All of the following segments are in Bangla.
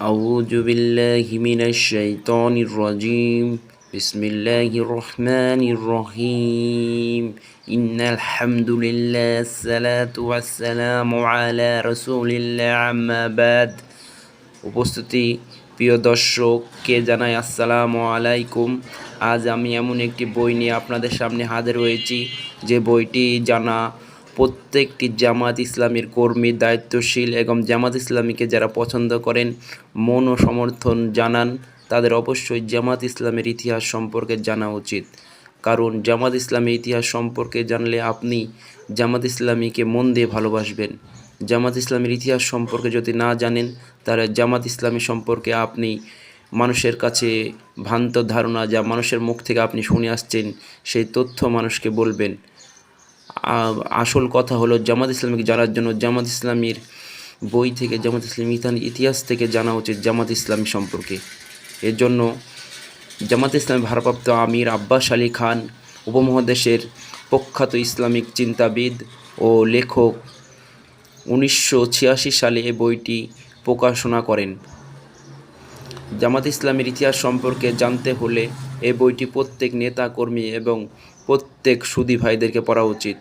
أعوذ بالله من الشيطان الرجيم بسم الله الرحمن الرحيم إن الحمد لله الصلاة والسلام على رسول الله عما بعد উপস্থিতি প্রিয় দর্শককে জানাই আসসালামু আলাইকুম আজ আমি এমন একটি বই নিয়ে আপনাদের সামনে হাজির হয়েছি যে বইটি জানা প্রত্যেকটি জামাত ইসলামীর কর্মী, দায়িত্বশীল এবং জামাত ইসলামীকে যারা পছন্দ করেন, মন ও সমর্থন জানান, তাদের অবশ্যই জামাত ইসলামের ইতিহাস সম্পর্কে জানা উচিত। কারণ জামাত ইসলামের ইতিহাস সম্পর্কে জানলে আপনি জামাত ইসলামীকে মন দিয়ে ভালোবাসবেন। জামাত ইসলামের ইতিহাস সম্পর্কে যদি না জানেন, তাহলে জামাত ইসলামী সম্পর্কে আপনি মানুষের কাছে ভ্রান্ত ধারণা যা মানুষের মুখ থেকে আপনি শুনে আসছেন, সেই তথ্য মানুষকে বলবেন। আসল কথা হলো জামাত ইসলামীকে জানার জন্য জামাত ইসলামীর বই থেকে, জামাত ইসলামী ইতিহাস- ইতিহাস থেকে জানা উচিত জামাত ইসলামী সম্পর্কে। এর জন্য জামাত ইসলামী ভারপ্রাপ্ত আমির আব্বাস আলী খান, উপমহাদেশের প্রখ্যাত ইসলামিক চিন্তাবিদ ও লেখক, উনিশশো ছিয়াশি সালে এ বইটি প্রকাশনা করেন। জামাত ইসলামের ইতিহাস সম্পর্কে জানতে হলে এই বইটি প্রত্যেক নেতা কর্মী এবং প্রত্যেক সুদী ভাইদেরকে পড়া উচিত।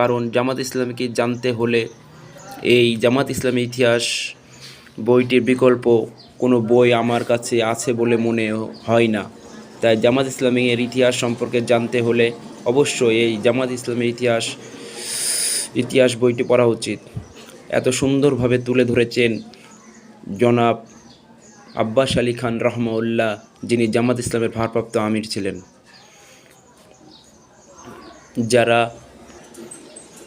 কারণ জামাত ইসলামকে জানতে হলে এই জামাত ইসলামী ইতিহাস বইটির বিকল্প কোনো বই আমার কাছে আছে বলে মনে হয় না। তাই জামাত ইসলামী এর ইতিহাস সম্পর্কে জানতে হলে অবশ্যই এই জামাত ইসলামের ইতিহাস ইতিহাস বইটি পড়া উচিত। এত সুন্দরভাবে তুলে ধরেছেন জনাব আব্বাস আলী খান রহমাউল্লাহ, যিনি জামাত ইসলামের ভারপ্রাপ্ত আমির ছিলেন। যারা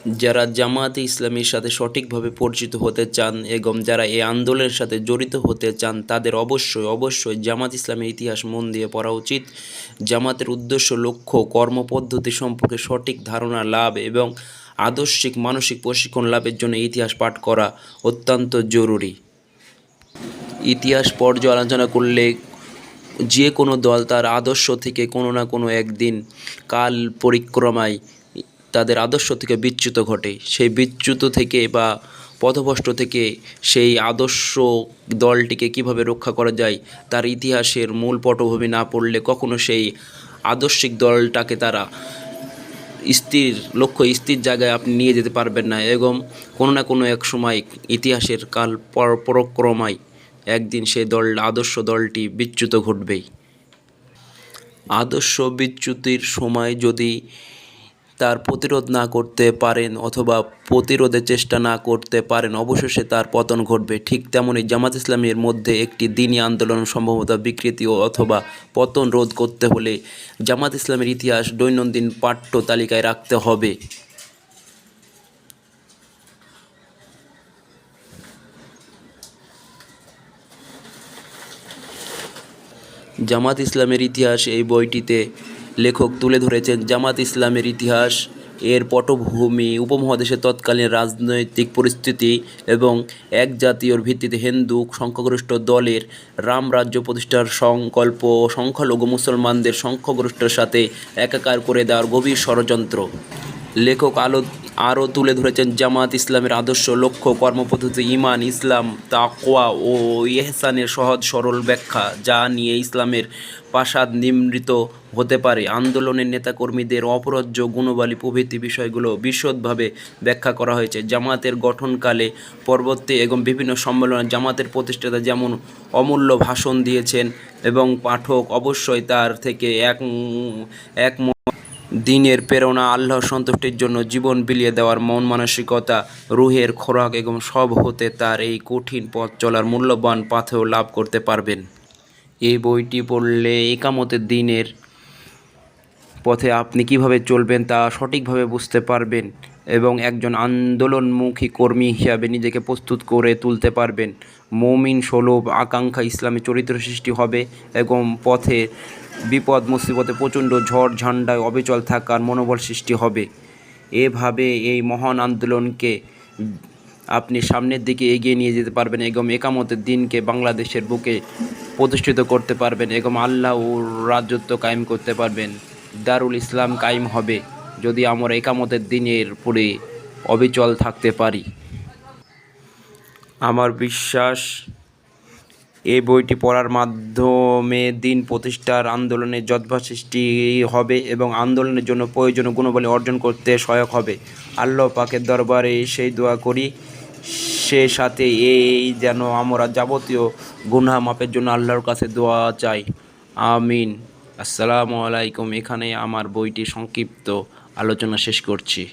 যারা জামাতে ইসলামীর সাথে সঠিকভাবে পরিচিত হতে চান এবং যারা এই আন্দোলনের সাথে জড়িত হতে চান, তাদের অবশ্যই অবশ্যই জামাত ইসলামের ইতিহাস মন দিয়ে পড়া উচিত। জামাতের উদ্দেশ্য, লক্ষ্য, কর্মপদ্ধতি সম্পর্কে সঠিক ধারণা, লাভ এবং আদর্শিক মানসিক প্রশিক্ষণ লাভের জন্য ইতিহাস পাঠ করা অত্যন্ত জরুরি। ইতিহাস পর্যালোচনা করলে যে কোনো দল তার আদর্শ থেকে কোনো না কোনো একদিন কাল পরিক্রমায় তাদের আদর্শ থেকে বিচ্যুত ঘটে। সেই বিচ্যুত থেকে বা পথভ্রষ্ট থেকে সেই আদর্শ দলটিকে কীভাবে রক্ষা করা যায়, তার ইতিহাসের মূল পটভূমি না পড়লে কখনো সেই আদর্শিক দলটাকে তারা স্থির, লক্ষ্য স্থির জায়গায় আপনি নিয়ে যেতে পারবেন না। এবং কোনো না কোনো এক সময় ইতিহাসের কাল পর পরক্রমায় একদিন সেই দল, আদর্শ দলটি বিচ্যুত ঘটবেই। আদর্শ বিচ্যুতির সময় যদি তার প্রতিরোধ না করতে পারেন অথবা প্রতিরোধের চেষ্টা না করতে পারেন, অবশেষে তার পতন ঘটবে। ঠিক তেমনই জামাত ইসলামের মধ্যে একটি দিনী আন্দোলন সম্ভবত বিকৃতি অথবা পতন রোধ করতে হলে জামাত ইসলামের ইতিহাস দৈনন্দিন পাঠ্য তালিকায় রাখতে হবে। জামাত ইসলামের ইতিহাস এই বইটিতে লেখক তুলে ধরেছেন জামাত ইসলামের ইতিহাস, এর পটভূমি, উপমহাদেশের তৎকালীন রাজনৈতিক পরিস্থিতি এবং এক জাতীয় ভিত্তিতে হিন্দু সংখ্যাগরিষ্ঠ দলের রাম রাজ্য প্রতিষ্ঠার সংকল্প, সংখ্যালঘু মুসলমানদের সংখ্যাগরিষ্ঠের সাথে একাকার করে দেওয়ার গভীর ষড়যন্ত্র। লেখক আলো, আরও তুলে ধরেছেন জামাত ইসলামের আদর্শ লক্ষ্য, কর্মপদ্ধতি, ইমান, ইসলাম তাকোয়া ও ইহসানের সহজ সরল ব্যাখ্যা, যা নিয়ে ইসলামের প্রাসাদ নিমৃত হতে পারে। আন্দোলনের নেতাকর্মীদের অপরাজ্য, গুণবালী প্রভৃতি বিষয়গুলো বিশদভাবে ব্যাখ্যা করা হয়েছে। জামাতের গঠনকালে পরবর্তী এবং বিভিন্ন সম্মেলনে জামাতের প্রতিষ্ঠাতা যেমন অমূল্য ভাষণ দিয়েছেন এবং পাঠক অবশ্যই তার থেকে এক এক দিনের প্রেরণা আল্লাহর সন্তুষ্টির জন্য জীবন বিলিয়ে দেওয়ার মন মানসিকতা, রুহের খোরাক এবং সব হতে তার এই কঠিন পথ চলার মূল্যবান পাথেও লাভ করতে পারবেন। এই বইটি পড়লে একামতের দিনের পথে আপনি কীভাবে চলবেন তা সঠিকভাবে বুঝতে পারবেন এবং একজন আন্দোলনমুখী কর্মী হিসাবে নিজেকে প্রস্তুত করে তুলতে পারবেন। মৌমিন সুলভ আকাঙ্ক্ষা ইসলামী চরিত্র সৃষ্টি হবে এবং পথে বিপদ, মুসিবতে প্রচণ্ড ঝড়, ঝান্ডায় অবিচল থাকার মনোবল সৃষ্টি হবে। এভাবে এই মহান আন্দোলনকে আপনি সামনের দিকে এগিয়ে নিয়ে যেতে পারবেন এবং একামতের দিনকে বাংলাদেশের বুকে প্রতিষ্ঠিত করতে পারবেন এবং আল্লাহ ও রাজত্ব কায়েম করতে পারবেন। দারুল ইসলাম কায়েম হবে যদি আমরা একামতের দিনের পরে অবিচল থাকতে পারি। আমার বিশ্বাস, এই বইটি পড়ার মাধ্যমে দিন প্রতিষ্ঠার আন্দোলনে যজ্বা সৃষ্টি হবে এবং আন্দোলনের জন্য প্রয়োজনীয় গুণবলী অর্জন করতে সহায়ক হবে। আল্লাহ পাকের দরবারে সেই দোয়া করি, সে সাথে এই যেন আমরা যাবতীয় গুনাহ মাপের জন্য আল্লাহর কাছে দোয়া চাই। আমিন। আসসালামু আলাইকুম। এখানে আমার বইটি সংক্ষিপ্ত আলোচনা শেষ করছি।